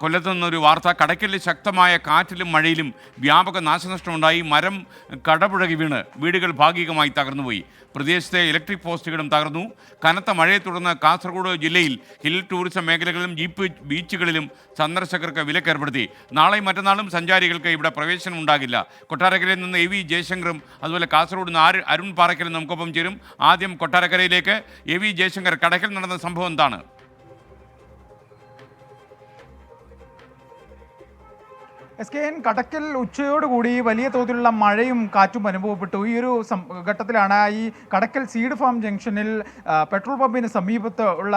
കൊല്ലത്ത് നിന്നൊരു വാർത്ത കടയ്ക്കലിൽ ശക്തമായ കാറ്റിലും മഴയിലും വ്യാപക നാശനഷ്ടമുണ്ടായി. മരം കടപുഴകി വീണ്. വീടുകൾ ഭാഗികമായി തകർന്നുപോയി. പ്രദേശത്തെ ഇലക്ട്രിക് പോസ്റ്റുകളും തകർന്നു. കനത്ത മഴയെ തുടർന്ന് കാസർഗോഡ് ജില്ലയിൽ ഹിൽ ടൂറിസം മേഖലകളിലും ജീപ്പ് ബീച്ചുകളിലും സന്ദർശകർക്ക് വിലക്കേർപ്പെടുത്തി. നാളെയും മറ്റന്നാളും സഞ്ചാരികൾക്ക് ഇവിടെ പ്രവേശനം ഉണ്ടാകില്ല. കൊട്ടാരക്കരയിൽ നിന്ന് എ വി ജയശങ്കറും അതുപോലെ കാസർഗോഡ് നിന്ന് അരുൺ പാറയ്ക്കലും നമുക്കൊപ്പം ചേരും. ആദ്യം കൊട്ടാരക്കരയിലേക്ക്. എ വി ജയശങ്കർ കടയ്ക്കൽ നടന്ന സംഭവം എന്താണ്? എസ് കെ എൻ കടക്കൽ ഉച്ചയോടുകൂടി വലിയ തോതിലുള്ള മഴയും കാറ്റും അനുഭവപ്പെട്ടു. ഈ ഒരു ഘട്ടത്തിലാണ് ഈ കടക്കൽ സീഡ് ഫാം ജംഗ്ഷനിൽ പെട്രോൾ പമ്പിന് സമീപത്ത് ഉള്ള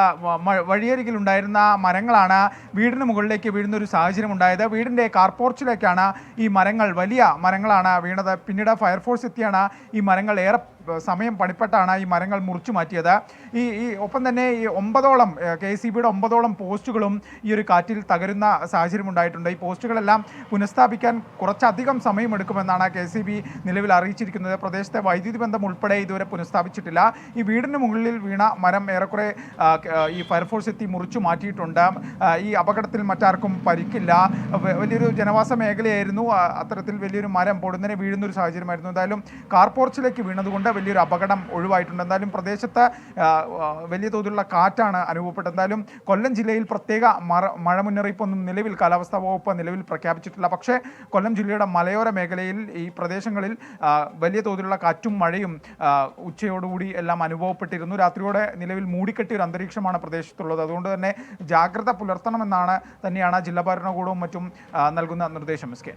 വഴിയരികിലുണ്ടായിരുന്ന മരങ്ങളാണ് വീടിന് മുകളിലേക്ക് വീഴുന്ന ഒരു സാഹചര്യം ഉണ്ടായത്. വീടിന്റെ കാർപോർച്ചിലേക്കാണ് ഈ മരങ്ങൾ വലിയ മരങ്ങളാണ് വീണത്. പിന്നീട് ഫയർഫോഴ്സ് എത്തിയാണ് ഈ മരങ്ങൾ ഏറെ സമയം പണിപ്പെട്ടാണ് ഈ മരങ്ങൾ മുറിച്ചു മാറ്റിയത്. ഈ ഈ ഒപ്പം തന്നെ ഈ ഒമ്പതോളം കെ സി ബിയുടെ ഒമ്പതോളം പോസ്റ്റുകളും ഈ ഒരു കാറ്റിൽ തകരുന്ന സാഹചര്യം ഉണ്ടായിട്ടുണ്ട്. ഈ പോസ്റ്റുകളെല്ലാം പുനഃസ്ഥാപിക്കാൻ കുറച്ചധികം സമയമെടുക്കുമെന്നാണ് കെ സി ബി നിലവിൽ അറിയിച്ചിരിക്കുന്നത്. പ്രദേശത്തെ വൈദ്യുതി ബന്ധം ഉൾപ്പെടെ ഇതുവരെ പുനഃസ്ഥാപിച്ചിട്ടില്ല. ഈ വീടിന് മുകളിൽ വീണ മരം ഏറെക്കുറെ ഈ ഫയർഫോഴ്സ് എത്തി മുറിച്ചു മാറ്റിയിട്ടുണ്ട്. ഈ അപകടത്തിൽ മറ്റാർക്കും പരിക്കില്ല. വലിയൊരു ജനവാസ മേഖലയായിരുന്നു അത്തരത്തിൽ വലിയൊരു മരം പൊടുന്നതിനെ വീഴുന്ന ഒരു സാഹചര്യമായിരുന്നു. എന്തായാലും കാർപോർച്ചിലേക്ക് വീണതുകൊണ്ട് വലിയൊരു അപകടം ഒഴിവായിട്ടുണ്ട്. എന്തായാലും പ്രദേശത്ത് വലിയ തോതിലുള്ള കാറ്റാണ് അനുഭവപ്പെട്ടത്. എന്തായാലും കൊല്ലം ജില്ലയിൽ പ്രത്യേക മഴ മുന്നറിയിപ്പൊന്നും നിലവിൽ കാലാവസ്ഥാ വകുപ്പ് നിലവിൽ പ്രഖ്യാപിച്ചിട്ടില്ല. പക്ഷേ കൊല്ലം ജില്ലയുടെ മലയോര മേഖലയിൽ ഈ പ്രദേശങ്ങളിൽ വലിയ തോതിലുള്ള കാറ്റും മഴയും ഉച്ചയോടുകൂടി എല്ലാം അനുഭവപ്പെട്ടിരുന്നു. രാത്രിയോടെ നിലവിൽ മൂടിക്കെട്ടിയ ഒരു അന്തരീക്ഷമാണ് പ്രദേശത്തുള്ളത്. അതുകൊണ്ട് തന്നെ ജാഗ്രത പുലർത്തണമെന്നാണ് തന്നെയാണ് ജില്ലാ ഭരണകൂടവും മറ്റും നൽകുന്ന നിർദ്ദേശം എസ് കെ.